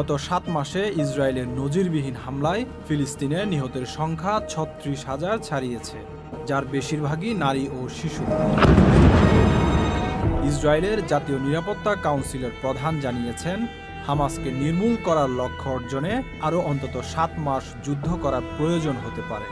গত সাত মাসে ইসরায়েলের নজিরবিহীন হামলায় ফিলিস্তিনে নিহতের সংখ্যা ছত্রিশ হাজার ছাড়িয়েছে, যার বেশিরভাগই নারী ও শিশু। ইসরায়েলের জাতীয় নিরাপত্তা কাউন্সিলের প্রধান জানিয়েছেন, হামাসকে নির্মূল করার লক্ষ্য অর্জনে আরও অন্তত সাত মাস যুদ্ধ করার প্রয়োজন হতে পারে।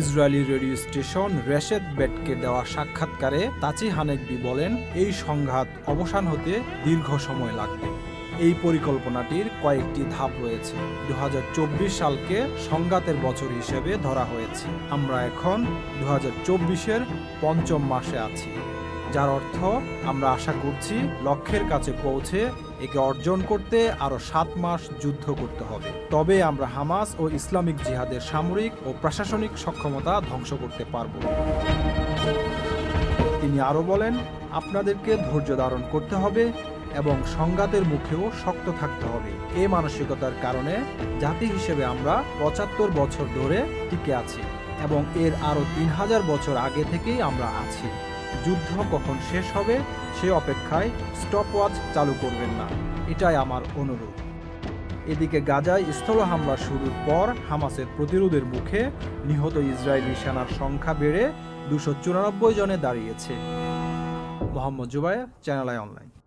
ইসরায়েলি রেডিও স্টেশন রেশেদ বেটকে দেওয়া সাক্ষাৎকারে তাচি হানেকবি বলেন, এই সংঘাত অবসান হতে দীর্ঘ সময় লাগবে। এই পরিকল্পনাটির কয়েকটি ধাপ রয়েছে। দু হাজার চব্বিশ সালকে সংঘাতের বছর হিসেবে ধরা হয়েছে। আমরা এখন দু হাজার পঞ্চম মাসে আছি। যার অর্থ আমরা আশা করছি লক্ষ্যের কাছে পৌঁছে একে অর্জন করতে আরও সাত মাস যুদ্ধ করতে হবে। তবে আমরা হামাস ও ইসলামিক জিহাদের সামরিক ও প্রশাসনিক সক্ষমতা ধ্বংস করতে পারব। তিনি আরও বলেন, আপনাদেরকে ধৈর্য ধারণ করতে হবে এবং সংঘাতের মুখেও শক্ত থাকতে হবে। এ মানসিকতার কারণে জাতি হিসেবে আমরা পঁচাত্তর বছর ধরে টিকে আছি এবং এর আরও তিন হাজার বছর আগে থেকেই আমরা আছি। যুদ্ধ কখন শেষ হবে সে অপেক্ষায় স্টপওয়াচ চালু করবেন না। এটাই আমার অনুরোধ। এদিকে গাজায় স্থল হামলা শুরুর পর হামাসের প্রতিরোধের মুখে নিহত ইসরায়েলি সেনার সংখ্যা বেড়ে দুশো জনে দাঁড়িয়েছে। Mohammad Zubair channel I online.